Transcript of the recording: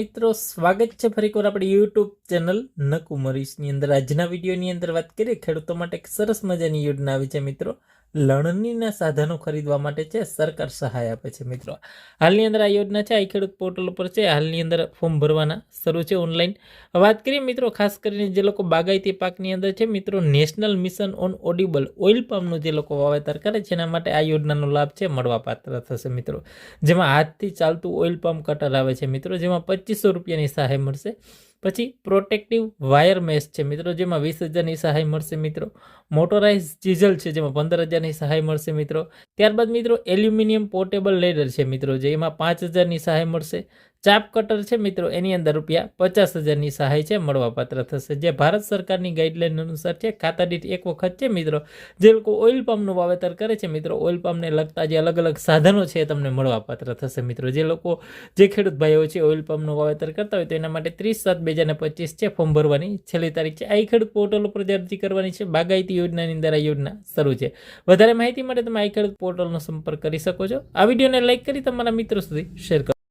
મિત્રો, સ્વાગત છે ફરી એકવાર આપણી યુટ્યુબ ચેનલ નકુમરીશની અંદર. આજના વિડીયોની અંદર વાત કરીએ, ખેડૂતો માટે એક સરસ મજાની યોજના આવી છે મિત્રો. લણણીના સાધનો ખરીદવા માટે છે, સરકાર સહાય આપે છે મિત્રો. હાલની અંદર આ યોજના છે, આ ખેડૂત પોર્ટલ ઉપર છે. હાલની અંદર ફોર્મ ભરવાના શરૂ છે ઓનલાઈન. વાત કરીએ મિત્રો, ખાસ કરીને જે લોકો બાગાયતી પાકની અંદર છે મિત્રો, national mission on edible oil પામનું જે લોકો વાવેતર કરે છે, એના માટે આ યોજનાનો લાભ છે, મળવાપાત્ર થશે મિત્રો. જેમાં હાથથી ચાલતું ઓઇલ પામ કટર આવે છે મિત્રો, જેમાં પચીસો રૂપિયાની સહાય મળશે. પછી પ્રોટેક્ટિવ વાયર મેશ છે મિત્રો, જેમાં વીસ હજારની સહાય મળશે મિત્રો. મોટોરાઇઝ ચીઝલ છે જેમાં પંદર હજારની સહાય મળશે મિત્રો. ત્યારબાદ મિત્રો એલ્યુમિનિયમ પોર્ટેબલ લેડર છે મિત્રો જે એમાં પાંચ હજારની સહાય મળશે. ચાપ કટર છે મિત્રો, એની અંદર રૂપિયા પચાસ હજારની સહાય છે, મળવાપાત્ર થશે. જે ભારત સરકારની ગાઈડલાઇન અનુસાર છે, ખાતા દીઠ એક વખત છે મિત્રો, જે લોકો ઓઇલ પંપનું વાવેતર કરે છે મિત્રો ઓઇલ પંપને લગતા જે અલગ અલગ સાધનો છે એ તમને મળવાપાત્ર થશે મિત્રો. જે લોકો, જે ખેડૂત ભાઈઓ છે ઓઇલ પંપનું વાવેતર કરતા હોય તો એના માટે ત્રીસ સાત બે હજાર પચીસ છે ફોર્મ ભરવાની. છેલ્લી તારીખ છે આ ખેડૂત પોર્ટલ ઉપર જે અરજી કરવાની છે, બાગાયતી યોજનાની અંદર આ યોજના શરૂ છે. વધારે માહિતી માટે તમે આ ખેડૂત પોર્ટલનો સંપર્ક કરી શકો છો. આ વિડીયોને લાઇક કરી તમારા મિત્રો સુધી શેર કરો.